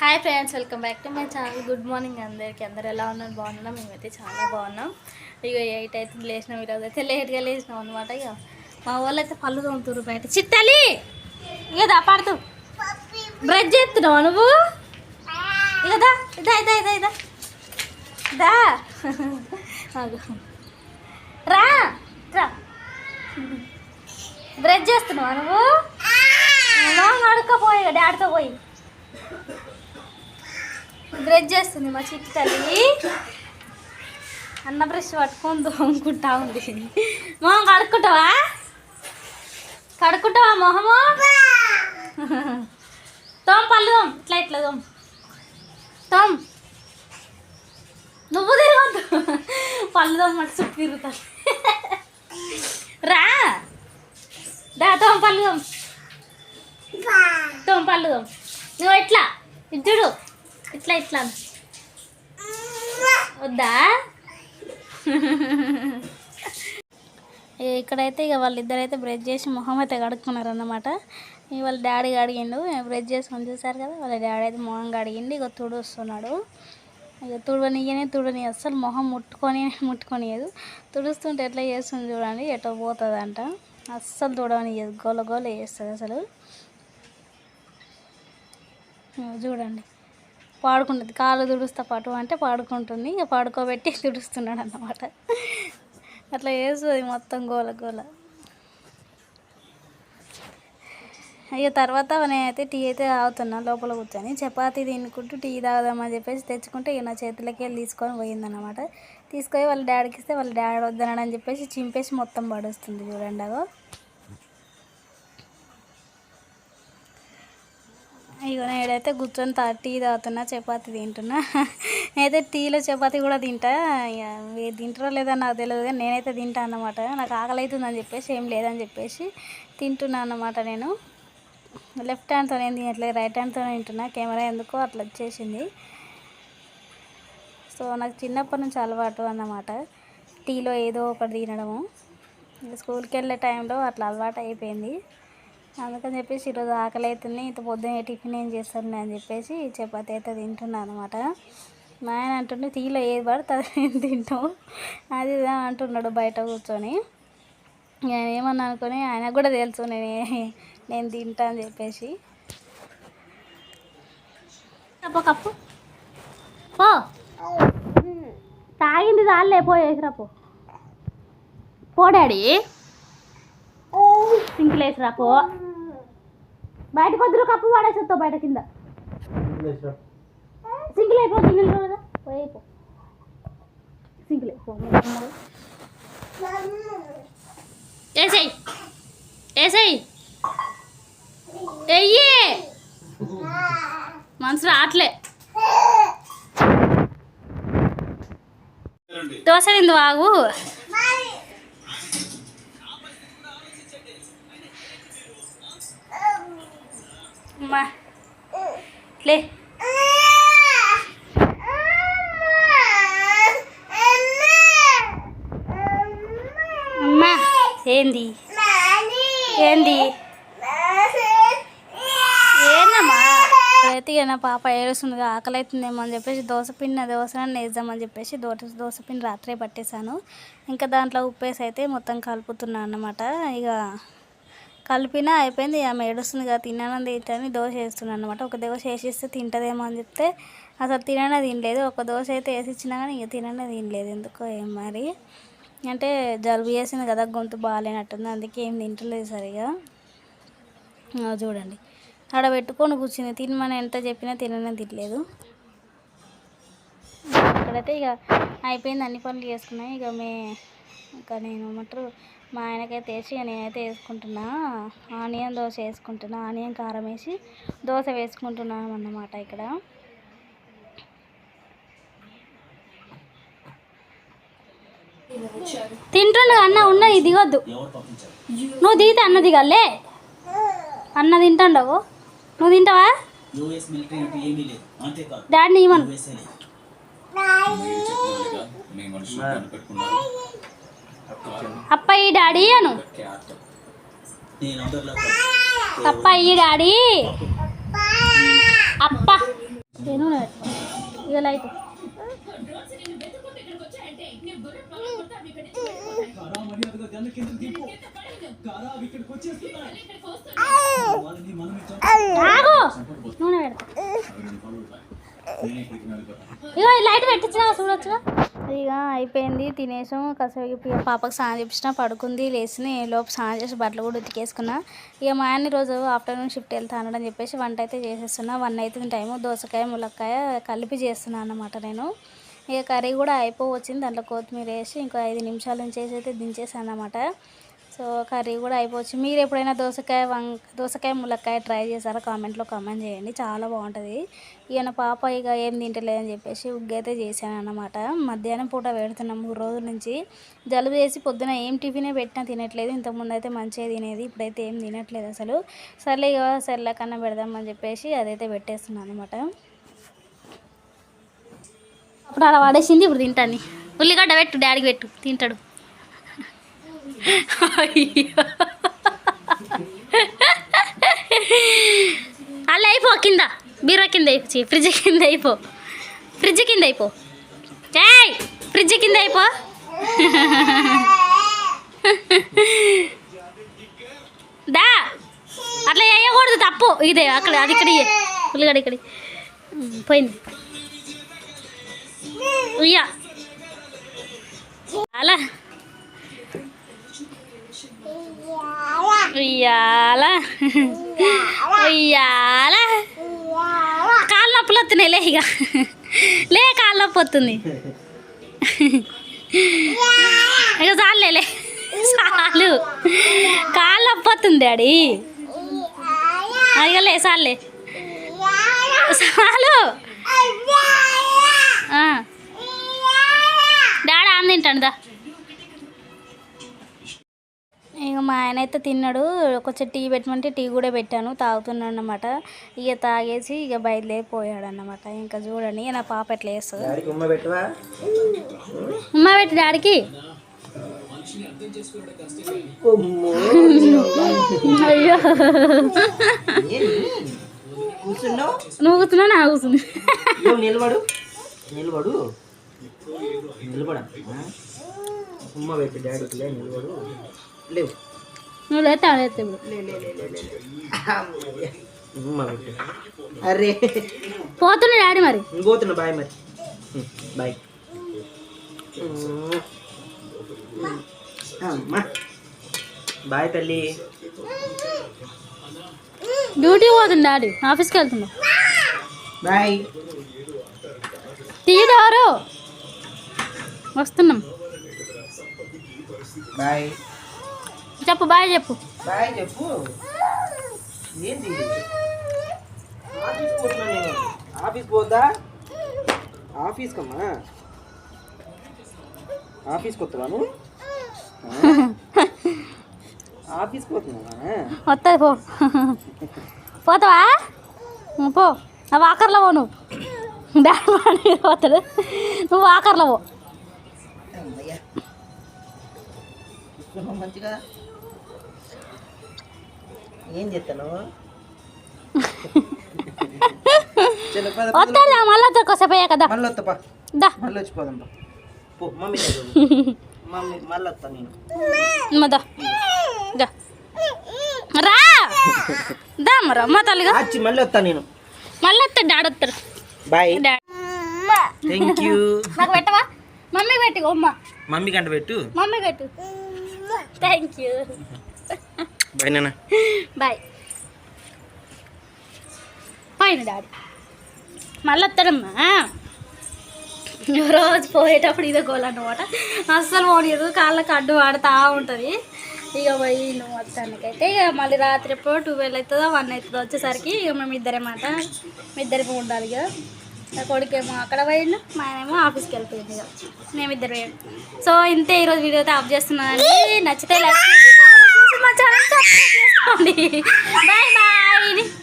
Hi friends welcome back to my channel good morning అందరికి. అందరు ఎలా ఉన్నారు? బాగున్నాం మేమైతే చాలా బాగున్నాం. ఇక ఎయిట్ అయితే లేచినాం. ఈరోజు అయితే లేట్గా లేచినాం అనమాట ఇక మా వాళ్ళు అయితే పళ్ళు తోముతురు బయట. చిట్టలి! ఇక దా పడుతూ. బ్రష్ చేస్తున్నావు నువ్వు? ఇక దా ఇదా ఇదా ఇదా ఇదా. దా. రా రా. బ్రష్ చేస్తున్నావా నువ్వు? అడుక్కపోయి డాడీతో పోయి. బ్రష్ చేస్తుంది మా చిట్టి తల్లి. అన్న బ్రష్ పట్టుకొని తోముకుంటా ఉంది మొహం కడుక్కుంటావా? కడుక్కుంటావా మొహము? తోం పళ్ళు తోం ఇట్లా ఇట్లా తోం తోం నువ్వు తిరగద్దు. పళ్ళు తోమట్టు చుట్టూ తిరుగుతా. రా. దా తోం పళ్ళు తోం తోం పళ్ళు తోం నువ్వు ఇట్లా ఇచ్చుడు ఇట్లా ఇట్లా. వద్దా? ఇక్కడైతే ఇక వాళ్ళిద్దరైతే బ్రష్ చేసి మొహం అయితే కడుక్కున్నారు అన్నమాట ఇక వాళ్ళ డాడీ అడిగిండు బ్రష్ చేసుకొని చూసారు కదా? వాళ్ళ డాడీ అయితే మొహం కడిగిండి ఇక తుడుస్తున్నాడు ఇక తుడవనియనే తుడని అస్సలు మొహం ముట్టుకొని ముట్టుకొనియదు తుడుస్తుంటే ఎట్లా చేస్తుంది చూడండి ఎటో పోతుందంట. అస్సలు తుడవనియదు గోల గోల చేస్తుంది అసలు. చూడండి. పాడుకుంటుంది. కాళ్ళు తుడుస్తా పటు అంటే పాడుకుంటుంది. ఇక పాడుకోబెట్టి దుడుస్తున్నాడు అన్నమాట. అట్లా వేస్తుంది మొత్తం గోల గోల. ఇక తర్వాత నేనైతే టీ అయితే తాగుతున్నా లోపల కూర్చొని. చపాతీ తినుకుంటూ టీ తాగుదామని చెప్పేసి తెచ్చుకుంటే ఇక నా చేతులకి వెళ్ళి తీసుకొని పోయిందన్నమాట తీసుకొని వాళ్ళ డాడీకి ఇస్తే వాళ్ళ డాడీ వద్దనని చెప్పేసి చింపేసి మొత్తం పడేస్తుంది చూడండి అగో. ఇగో నేడైతే కూర్చొని తా టీ తాగుతున్నా చపాతి తింటున్నా. నేనైతే టీలో చపాతి కూడా తింటా. ఇక తింటారో లేదో నాకు తెలియదు కానీ నేనైతే తింటా అన్నమాట. నాకు ఆకలి అవుతుందని చెప్పేసి ఏం లేదని చెప్పేసి తింటున్నా అన్నమాట నేను. లెఫ్ట్ హ్యాండ్తో నేను తినట్లేదు రైట్ హ్యాండ్తో తింటున్నా. కెమెరా ఎందుకో అట్లా వచ్చేసింది. సో నాకు చిన్నప్పటి నుంచి అలవాటు అన్నమాట. టీలో ఏదో ఒకటి తినడము. స్కూల్కి వెళ్ళే టైంలో అట్లా అలవాటు అయిపోయింది. అందుకని చెప్పేసి ఈరోజు ఆకలి అవుతుంది ఇంత పొద్దున్న టిఫిన్ ఏం చేస్తాను అని చెప్పేసి చపాతి అయితే తింటున్నాను అనమాట మా ఆయన అంటుండే తీలో ఏది పడితే తింటాం. అది అంటున్నాడు బయట కూర్చొని. నేను ఏమన్నా అనుకొని ఆయనకు కూడా తెలుసు నేను నేను తింటా అని చెప్పేసి. Cup cup. పో. తాగింది చాలే పోయేసిరా పో. పో డాడీ. సింకులు పో. బయటకు వద్దురు కప్పు పడేసేస్తావు బయట కింద. సింగిల్ అయిపో సింగిల్ కదా? పోయిపో సింగిల్ అయిపో. వేసేయి వేసేయి వెయ్యి మనసు రావట్లే దోశ తిందు ఆగు అమ్మా లే అమ్మా ఏంది ఏంది ఏందమ్మా అయితే ఇక నా పాప ఏడుస్తుందిగా ఆకలి అవుతుందేమో అని చెప్పేసి దోశ పిండి దోశ వేద్దామని చెప్పేసి దోశ దోశ పిండి రాత్రే పట్టేశాను. ఇంకా దాంట్లో ఉప్పేసి అయితే మొత్తం కలుపుతున్నాను అన్నమాట. ఇక కలిపినా అయిపోయింది. ఆమె ఏడుస్తుంది కదా తిన్నానని తింటాను దోశ వేస్తున్నాను అనమాట ఒక దోశ వేసిస్తే తింటదేమో అని చెప్తే అసలు తిననే తినలేదు. ఒక దోశ అయితే వేసి ఇచ్చినా కానీ ఇక తిననే తినలేదు. ఎందుకో ఏం మరి? అంటే జలుబు చేసింది కదా గొంతు బాగాలేనట్టుంది. అందుకే ఏం తింటలేదు సరిగా. చూడండి. ఆడ పెట్టుకొని కూర్చుంది. తినమని ఎంత చెప్పినా తిననే తినలేదు. ఇక్కడైతే ఇక అయిపోయింది. అన్ని పనులు చేసుకున్నాయి. ఇక మే ఇంకా నేను ఏమంటారు మా ఆయనకైతే వేసి నేనైతే వేసుకుంటున్నా. ఆనియన్ దోశ వేసుకుంటున్నా. ఆనియన్ కారం వేసి దోశ వేసుకుంటున్నాను అన్నమాట ఇక్కడ. తింటుండు అన్న ఉన్నది దిగొద్దు నువ్వు దిగితే అన్న దిగాలే. అన్న తింటాండవు. నువ్వు తింటావా? డాడీ ఇవ్వను యూఎస్ఏ లేదు మేము మనుషులు కనిపెట్టుకున్నాము అప్ప ఈ డాడీ అను. క్యాట్ అప్ప ఈ డాడీ. అప్ప. ఇక లైట్. ఆగు. నూనె పెడతా ఇగో లైట్ పెట్టించినా చూడొచ్చుగా? అయిపోయింది. తినేసాం. కాసేపు పాపకు స్నానం చేపించిన పడుకుంది లేచిని లోపు స్నానం చేసి బట్టలు కూడా ఉతికేసుకున్నా. ఇక మా ఆయన రోజు ఆఫ్టర్నూన్ షిఫ్ట్ వెళ్తాను అని చెప్పేసి వంట అయితే చేసేస్తున్నా. వన్ అవుతుంది టైము. దోసకాయ ములక్కాయ కలిపి చేస్తున్నాను అన్నమాట నేను. ఇక కర్రీ కూడా అయిపోవచ్చింది దాంట్లో కొత్తిమీర వేసి ఇంకో ఐదు నిమిషాల నుంచి అయితే దించేసాను అన్నమాట. సో కర్రీ కూడా అయిపోవచ్చు. మీరు ఎప్పుడైనా దోసకాయ వంక దోసకాయ ములక్కాయ ట్రై చేశారా? కామెంట్లో కామెంట్ చేయండి. చాలా బాగుంటుంది. ఈయన పాప ఇక ఏం తింటలేదని చెప్పేసి ఉగ్గైతే చేశాను అన్నమాట మధ్యాహ్నం పూట పెడుతున్నాం. మూడు రోజుల నుంచి జలుబు చేసి పొద్దున ఏం టిఫినే పెట్టినా తినట్లేదు. ఇంతకుముందు అయితే మంచిగా తినేది. ఇప్పుడైతే ఏం తినట్లేదు అసలు. సర్లే ఇక సర్లే కన్నా పెడదామని చెప్పేసి అదైతే పెట్టేస్తున్నాను అనమాట అప్పుడు అలా పడేసింది ఇప్పుడు తింటాను ఉల్లిగడ్డ పెట్టు డాడీకి పెట్టు. తింటాడు. అయ్యో. అలా అయిపో కింద బీరో కింద అయిపోయి ఫ్రిడ్జ్ కింద అయిపో. ఫ్రిడ్జ్ కింద అయిపో. ఏయ్ ఫ్రిడ్జ్ కింద అయిపో. దా అట్లా వేయకూడదు తప్పు. ఇదే అక్కడ అది ఇక్కడ ఉల్లిగడ ఇక్కడ పోయింది. ఉయ్యా. అలా. ఉయ్యాల. ఉయ్యాల. కాళ్ళ నొప్పులు వస్తున్నాయి లే ఇక లే కాళ్ళ నొప్పి వస్తుంది ఇక చాలులే లే. చాలు. కాళ్ళ నొప్పి వస్తుంది డాడీ ఇక లే చాలులే. చాలు. డాడీ ఆన్ తింటాడు దా. మా ఆయన అయితే తిన్నాడు. కొంచెం టీ పెట్టమంటే టీ కూడా పెట్టాను. తాగుతున్నాడు అన్నమాట ఇక తాగేసి ఇక బయలుదేరిపోయాడు అన్నమాట ఇంకా చూడండి ఇక నా పాప ఎట్లా డాడీకి ఉమ్మ పెట్టి డాడీకి. అయ్యో. నువ్వు కూర్చున్నావు నా నిలబడు. నిలబడు. నిలబడ ఉమ్మ పెట్టు డాడీకి నిలబడు. లేవు. నువ్వు లేతే లేతే ఇప్పుడు లే లే లే లే లే లే. అమ్మయ్య. ఉమ్మ పెట్టు అరే పోతున్నా డాడీ మరి. ఇంకోతున్నా బాయ్. మరి బాయ్ బాయ్ తల్లి. డ్యూటీ పోతుంది డాడీ. ఆఫీస్కి వెళ్తున్నావు బాయ్. తీయడారు వస్తున్నాం. బాయ్. చెప్పు బాయ్ చెప్పు. బాయ్ చెప్పు. ఏంటి ఆఫీస్ పోతున్నా నేను. ఆఫీస్ పోద్దా ఆఫీస్ కమ్మా ఆఫీస్కి వస్తుంది పో. పోతావా? పో. నా వాకర్లో పో నువ్వు. డాడీ పోతాడు. నువ్వు వాకర్లో పో. మంచిగా? ఏం మళ్ళీ కదా. మళ్ళీ పా. దా. మళ్ళీ వచ్చిపోదాం పా. పో మమ్మీ మళ్ళీ వస్తా నేను. రా. తల్లిగా. వచ్చి మళ్ళీ వస్తా నేను. మళ్ళీ వస్తాడు డాడీ వస్తాడు బాయ్. Daddy thank you. నాకు పెట్టవా? మమ్మీ పెట్టి అమ్మ. మమ్మీ గంట పెట్టు. మమ్మీ పెట్టు. Thank you. బాయ్ నాన్న బాయ్ పైన డాడీ. మళ్ళీ వస్తాడమ్మా రోజు పోయేటప్పుడు ఇదే గోలన్నమాట అస్సలు పోనీయదు. కాళ్ళకి అడ్డు ఆడుతూ ఉంటుంది. ఇక పోయి నువ్వు మొత్తానికైతే ఇక మళ్ళీ రాత్రి ఎప్పుడు ట్వెల్వ్ అవుతుందో వన్ అవుతుందో వచ్చేసరికి ఇక మేము ఇద్దరేమాట. మీ ఇద్దరికి ఉండాలి ఇక. నా కొడుకేమో అక్కడ పోయిండు. మా ఆయనేమో ఆఫీస్కి వెళ్ళిపోయింది ఇక. మేమిద్దరు పోయాం. సో ఇంతే ఈరోజు వీడియో అయితే ఆఫ్ చేస్తున్నానండి. నచ్చితే లైక్ చేసి మా ఛానల్ సబ్స్క్రైబ్ చేసుకోండి బాయ్ బాయ్